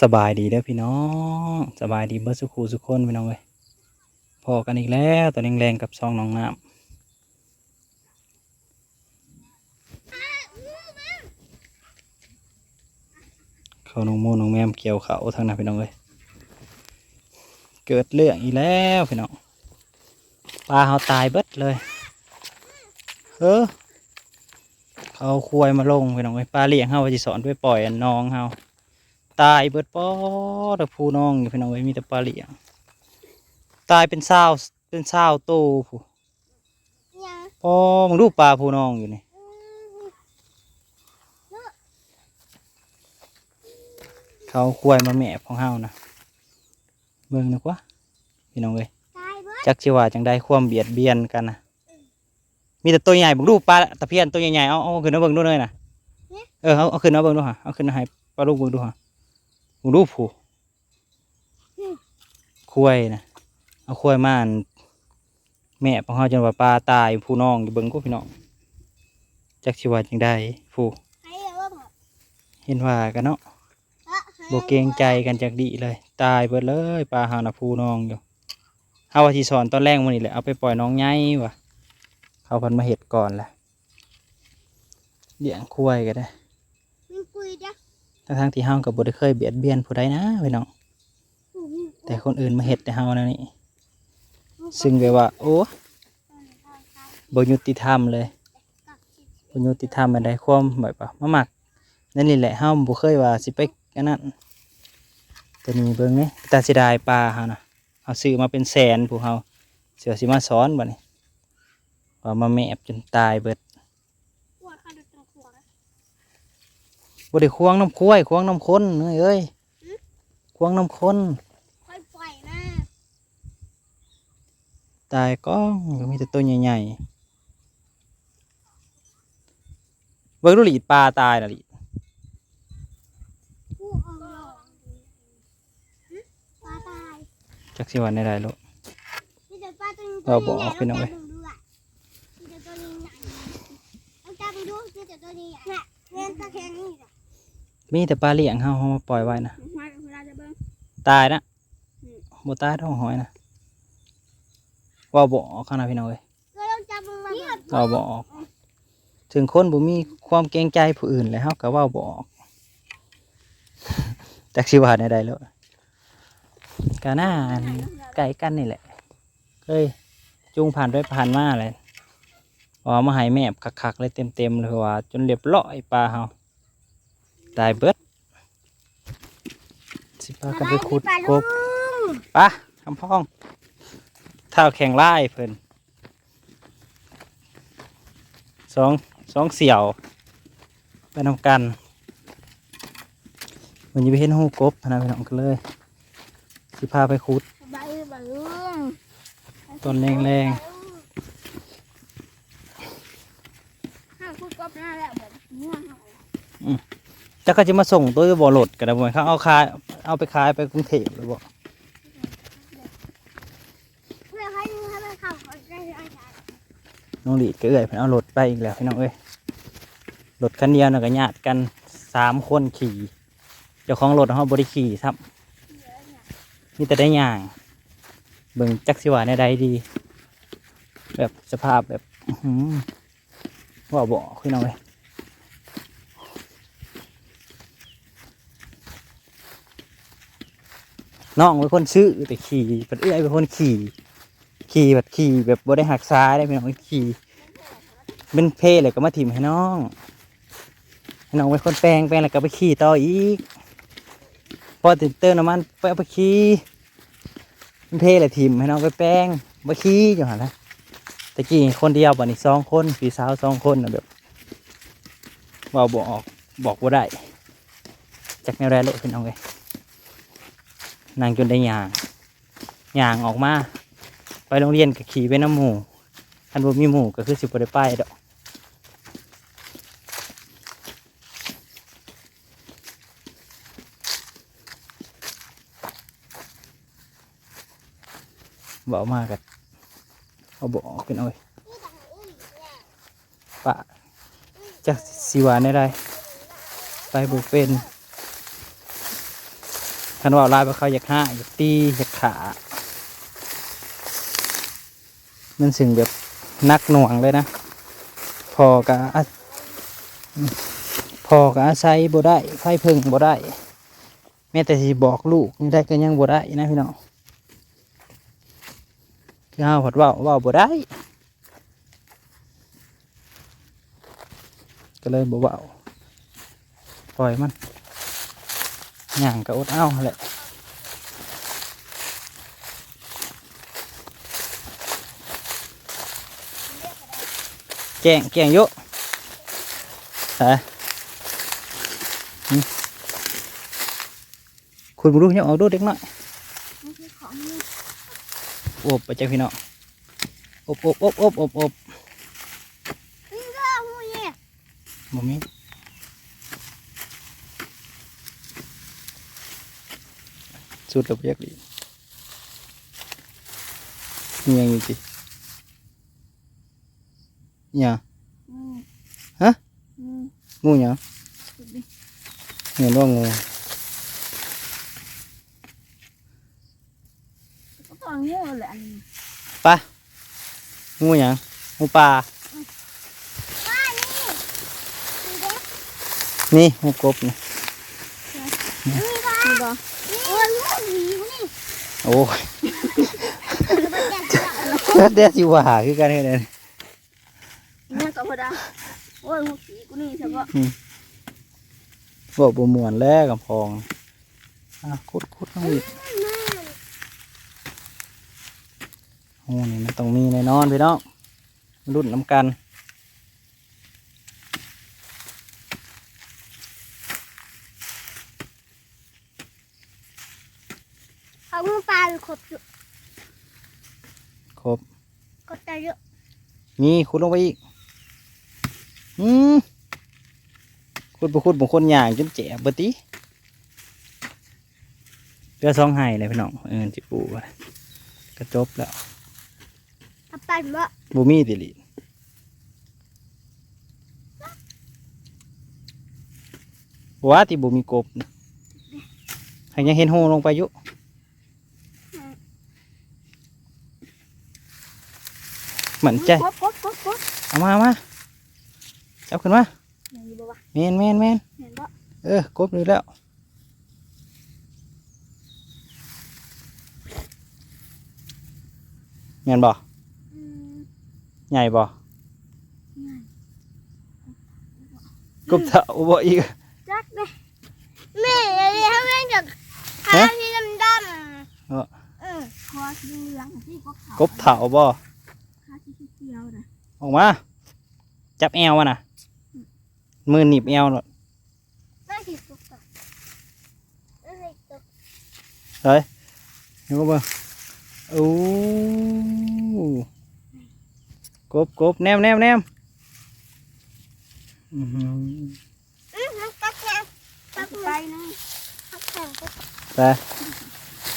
สบายดีเด้อพี่น้องสบายดีเบิร์สุขูสุขคนพี่น้องเว้ยพอกันอีกแล้วตัวแรงๆกับซองน้องน้ำเขาน้องโมน้องแมมเกี่ยวเขาทางนั้นพี่น้องเว้ยเกิดเรื่องอีกแล้วพี่น้องปลาเขาตายเบิดเลยเฮ้อเขาควยมาลงพี่น้องเว้ยปลาเลี้ยงเขาว่าจะสอนไปปล่อยน้องเขา ตายเบิดปอตะพูน้องอยู่พี่น้องเว้ยมีแต่ปลาเหลียงตายเป็นเศร้าเป็นเศร้าโตผู้ยังปอมึงดูปลาพูน้องอยู่นี่เขาควายมาแม่ของเฮานะเบิ่งนะกว่าพี่น้องเว้ยตายเบิดจักสิว่าจังได้ความเบียดเบียนกันนะมีแต่ตัวใหญ่มึงดูปลาตะเพียนตัวใหญ่ๆเอาเอาขึ้นมาเบิ่งดูหน่อยนะเออเอาเอาขึ้นมาเบิ่งดูฮะเอาขึ้นมาให้ปลาลูกเบิ่งดูฮะ มึงดูผู้คุ้ยนะเอาคุ้ยมาอั่นแม่ของเขาจนว่าปลาตายผู้น้องอยู่เบิ่งกูพี่น้องจักชีว่าจังได้ผู้ให้เอาว่าแบบเห็นว่ากันเนาะเอะให้บ่เกรงใจกันจักดีเลย ตายเบิดเลยปลาเฮาน่ะผู้น้องอยู่เฮาว่าสิสอนตอนแรกมื้อนี้แหละเอาไปปล่อยน้องใหญ่ว่ะเขาเพันมาเฮ็ดก่อนแหละเลี้ยงคุ้ยก็ได้มันปุยจ้ะ ทั้งๆที่เฮาก็บ่ได้เคยเบียดเบียนผู้ใดนะพี่น้องแต่คนอื่นมาเฮ็ดแต่เฮานั่นนี่ซึ่งแบบว่า โอ้บ่ยุติธรรมเลยบุญยุติธรรมอันใดความแบบว่ามาหมักนั่นนี่แหละเฮาบ่เคยว่าสิไปอันนั้นแต่นี่เบิ่งนี่ตาสิได้ปลาเฮานะเฮาซื้อมาเป็นแสนผู้เฮาเสือสิมาสอนบัดนี้ว่ามาแมบจนตายเบิด ปวดขาดูตรงขวด บ่ได้ควงน้ำคุ้ยควงน้ำคนเอ้ยเอ้ยควงน้ำคนค่อยปล่อยนะตายก้องก็มีแต่ตัวใหญ่ๆเบิ่งดูหลีดปลาตายน่ะหลีดผู้เอาลงหึปลาตายจักสิว่าในใดลูกมีแต่ปลาตัวนี้เอาตัวบอกใหญ่พี่น้องเว้ยลจับดูอะมีแต่ตัวนี้ใหญ่เอาจับไปดูมีแต่ตัวนี้ใหญ่เนี่ยเล่นตะแคงนี่จ้ะ มีแต่ปลาเลี้ยงเฮาเฮามาปล่อยไว้นะมาเวลาจะเบิ้งตายนะอืมบ่ตายท้องหอยนะว่าบ่ออกขนาดพี่น้องเอ้ยก็ต้องจับมึงมาเนี่ยว่าบ่ออก ถึงคนบ่มีความเกรงใจผู้อื่นแล้วเฮาก็เว้าบ่ออกจักสิว่าในใดแล้วก็น่าอันใกล้กันนี่แหละเคยจูงผ่านไปผ่านมาเลยว่ามาให้แม่บคักๆเลยเต็มๆเลยว่า จนเรียบร้อยปลาเฮา ตายเบิดสิพากันไปขุดกบปะคำพ้องเท้าแข่งไล่เพิ่นสองสองเสี่ยวไปนำกันมันจะไปเห็นหูกบนะไปน้องกันเลย สิพาไปขุดใบใบลุงต้นแรงห้ามพูดกบหน้าแล้วแบบง่วงเหรอๆ จะก็จะมาส่งตัวบ่อหลดกันนะบ่อยเขาเอาขายเอาไปขายไปกรุงเทพหรือบ่เพื่อให้ให้มันเข้าน้องหลีก็เอ่ยเพิ่นเอารถไปอีกแล้วพี่น้องเอ้ยรถคันเดียวน่ะก็ญาติกันสามคนขี่เจ้าของรถเขาบริขี่ครับมีแต่ได้ย่าง เบิ่งจักสิว่าในใดดี แบบสภาพแบบอื้อหือว่าบอกพี่น้องเลย น้องเป็นคนซื้อแต่ขี่เพิ่นเอื้อยเป็นคนขี่ ขี่แบบขี่แบบบ่ได้หักซ้ายได้พี่น้องขี่เป็นเพลเลยก็มาถิ่มให้น้องให้น้องเป็นคนแปลงแปลงแล้วก็ไปขี่ต่ออีกพอติดเติมน้ำมันไปเอาไปขี่มันเท่เลยทีมให้น้องไปแป้งไปขี่อยู่หันนะตะกี้คนเดียวบัดนี้สองคนพี่สาวสองคนนะแบบเว่าบอกบอกว่าได้จากแนวแรกเลยเป็นเอาไง นางจนได้ยางยางออกมา ไปโรงเรียนกับขี่ไปน้ำหมูอันบ่มีหมูก็คือสิบได้ไปดอกบอกมากันเอาบอกออกเป็นเอาปะจะสิวานได้ไรไปบุเป็น คันว่าลายว่าเขาอยากห้าอยากตีอยากขามันสึงแบบนักหน่วงเลยนะพอกับพอกับอาศัยบ่ได้ไฟพิ่งบ่ได้แม้แต่สิบอกลูกนี่ได้ก็ยังบ่ได้นะพี่น้องคือเฮาผัดว่าว่าบ่ได้ก็เลยบ่เว้าปล่อยมัน ย่างก็อดเอาแหละแกงแกงเยอะฮะหึคุณบุรุษยังเอาดูเด็กหน่อยมันคือของนี่อบไปจ้าพี่น้องอบอบอบอบอบอบนี่ก็หูเนี่ยบ่มี สุดระเบียกดีมีหยังอยู่สิหยังอืมฮะอืมงูหยังเห็นว่างูก็ต้องงูแหละอันนี้ปะงูหยังงูปลาป้านี่นี่เด็กนี่งูกบนี่นี่ก็นี่ก็นี่ โอ้ยงูหนีนี่โอ้ยมันแก่จังเดี๋ยวสิว่าคือกันเฮ็ดอันนี้นี่ก็พอได้โอ้ยงูผีกูนี่ใช่ปะบอกบ่ม่วนแล้วกับพองอะคุดคุดต้องอีกโอ้นี่มันต้องมีแน่นอนพี่น้องรุ่นน้ำกัน เอา งูปลาหรือขบอยู่ครบกดตาเยอะมีคุดลงไปอีก อืมคุดบ่คุดบางคนย่างจนแจ๋บเบิดติเรือสองไห้เลยพี่น้องเออจิปูไปก็จบแล้วเอาไปบ่บ่มีติลิว่าที่บ่มีกบนะให้ยังเห็นโฮลงไปอยู่ เหมือนใจกดกดกดกดเอามาเอามาจับขึ้นมานี่บ่วะแมนแมนแมนเห็นบ่เออกบเลยแล้วแมนบ่อืมใหญ่บ่ง่ายกบเท่าบ่อีกจักเด้แม่อะไรให้แม่จากขาฮะที่ดำดเออำเออคอที่หลังที่กบเขากบ เท่าบ่ขาที่เขียวนะออกมา จับแอวมันน่ะมือหนีบแอวเนาะไม่ผิดกบเขาไม่ผิดกบเฮ้ยนี่ก็บ่โอ้กบกบแนมแนมแนมอื้อหืออืมมันตักแข็งตักไปนะตักแข็งกบไป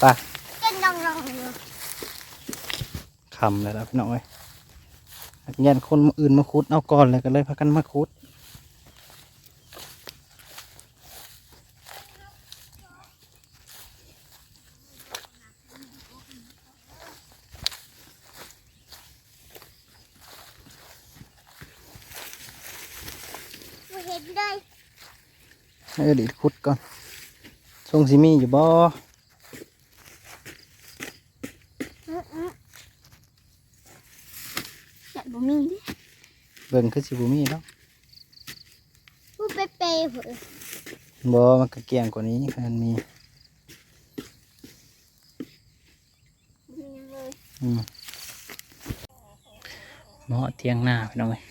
ไปเต้นดังดังเลยคำเลยแล้วพี่น้องเอ้ย ยันคนอื่นมาคุดเอาก่อนเลยก็เลยพากันมาคุดไม่เห็นเลยให้อดีตคุดก่อนทรงสิมีอยู่บ่ อืมอืมแต่บ่ มีดิเบิ่งคือสิบ่มีแล้วพูดเป๊ะๆเหรอบ่มันก็เกี่ยงกว่านี้มันมีมียังเลยอืมเหมาะเทียงหน้าพี่น้องเอ้ย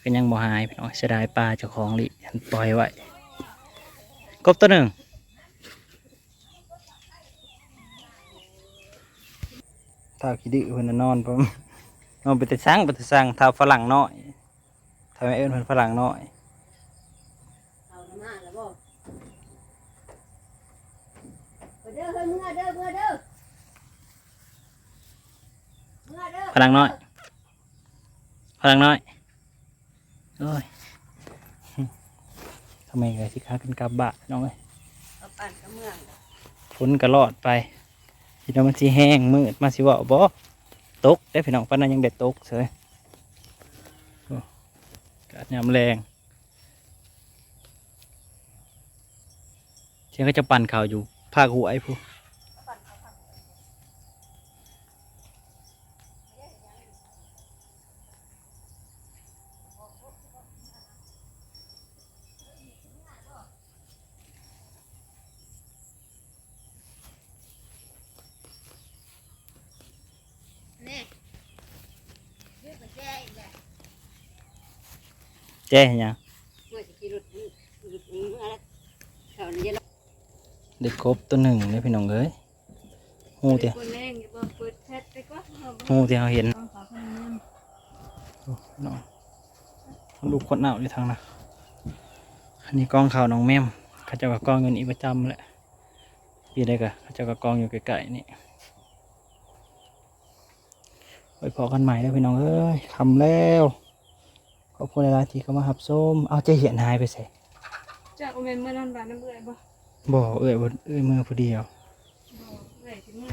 ก็ยังบ่หายพี่น้องเสียดายปลาเจ้าของลิปล่อยไว้กบตัวหนึ่ง ถ้าขี้ดื้อเพิ่นน่ะนอนผมนอนไปแต่ช้างไปแต่ช้างเท้าฝรั่งน้อยทำไมเอิ้นเพิ่นฝรั่งน้อยเอามาแล้วบ่เด้อเฮ้ยเมื่อเด้อเมื่อเด้อเมื่อเด้อพลังน้อย พลังน้อยอ้ยทำไมไงสิค้ากันกลับบะน้องเอ้ยเอาปั่นกับเมืองฝนก็รอดไป ทีนี้มันสิแห้งมืดมาสิว่าบ่ตกได้พี่น้องปานนั้นยังได้ตกเลยกาดยามแรงเชียงก็จะปั่นข่าวอยู่ภาคหัวไอ้ผู้ นี่ยืดกับแจ้อีกแหละ แจ้เห็นยังเมื่อสิขี่รถรถเมื่อแล้วเขาเย็นเด็กกบตัวหนึ่งเลยพี่น้องเอ้ยหูเตียคนแรงอย่าบอกเปิดแพทไปก็เอาหูที่เราเห็นน้องลูกคนหนาวอยู่ทางนะอันนี้กองข่าวน้องแม่มเขาเจะกับกองอยู่นี่ประจำแหละปีได้กะเขาเจะกับกองอยู่ไกลๆนี่ไปพอกันใหม่แล้วพี่น้องเอ้ยคำแล้ว ขอบคุณหลายๆที่เข้ามาหับส้มเอาใจเหียนหายไปใส่จากโอเมนเมื่อนอนบ้านน้ำเบื่อบ่บ่เอ้ยบ่เอ้ยมือผู้เดียวเบื่อถึงเมื่อ